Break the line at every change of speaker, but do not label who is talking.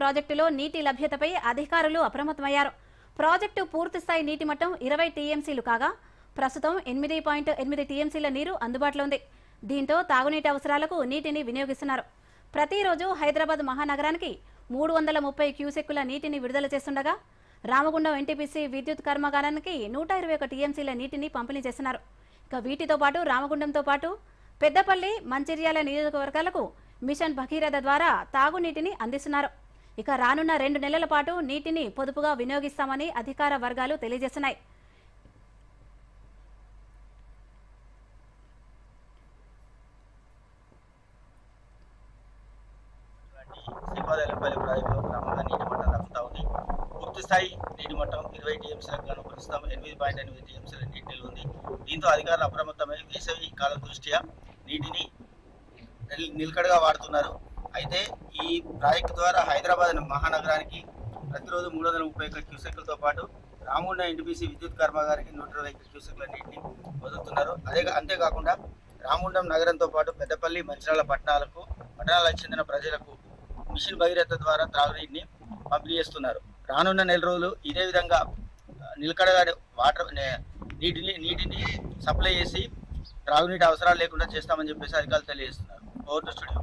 ప్రాజెక్టులో నీటి లభ్యతపై అధికారులు అప్రమత్తమయ్యారు. ప్రాజెక్టు పూర్తిస్థాయి నీటి మట్టం ఇరవై టీఎంసీలు కాగా ప్రస్తుతం ఎనిమిది పాయింట్ ఎనిమిది టీఎంసీల నీరు అందుబాటులో ఉంది. దీంతో తాగునీటి అవసరాలకు నీటిని వినియోగిస్తున్నారు. ప్రతిరోజు హైదరాబాద్ మహానగరానికి మూడు వందల ముప్పై క్యూసెక్కుల నీటిని విడుదల చేస్తుండగా రామగుండం ఎన్టీపీసీ విద్యుత్ కర్మాగారానికి నూట ఇరవై ఒక టీఎంసీల నీటిని పంపిణీ చేస్తున్నారు. ఇక వీటితో పాటు రామగుండంతో పాటు పెద్దపల్లి మంచిర్యాల నియోజకవర్గాలకు మిషన్ భగీరథ ద్వారా తాగునీటిని అందిస్తున్నారు. ఇక రానున్న రెండు నెలల పాటు నీటిని పొదుపుగా వినియోగిస్తామని అధికార వర్గాలు తెలియజేస్తున్నాయి.
శ్రీపాదలపల్లి ప్రాజెక్టులో క్రమంగా నీటి మట్టం ఉంది పూర్తి స్థాయి నీటి మట్టం ఇరవై టీఎంసీలకు గాను ప్రస్తుతం ఎనిమిది పాయింట్ ఎనిమిది టీఎంసీల నీటి నిల్వ ఉంది. దీంతో అధికారులు అప్రమత్తమై వేసవి కాలం దృష్ట్యా నీటిని నిలకడగా వాడుతున్నారు. అయితే ఈ ప్రాజెక్టు ద్వారా హైదరాబాద్ మహానగరానికి ప్రతిరోజు మూడు వందల ముప్పై ఒక్క క్యూసెక్లతో పాటు రామగుండ ఎన్టీపీసీ విద్యుత్ కర్మాగారికి నూట ఇరవై ఒక్క క్యూసెక్ల నీటిని వదులుతున్నారు. అదే అంతేకాకుండా రామగుండం నగరంతో పాటు పెద్దపల్లి మంచిరాల పట్టణాలకు పట్టణాలకు చెందిన ప్రజలకు మిషన్ భగీరథ ద్వారా త్రాగునీటిని పంపిణీ చేస్తున్నారు. రానున్న నెల రోజులు ఇదే విధంగా నిలకడగా వాటర్ నీటిని నీటిని సప్లై చేసి త్రాగునీటి అవసరాలు లేకుండా చేస్తామని చెప్పేసి అధికారులు తెలియజేస్తున్నారు. Over to studio.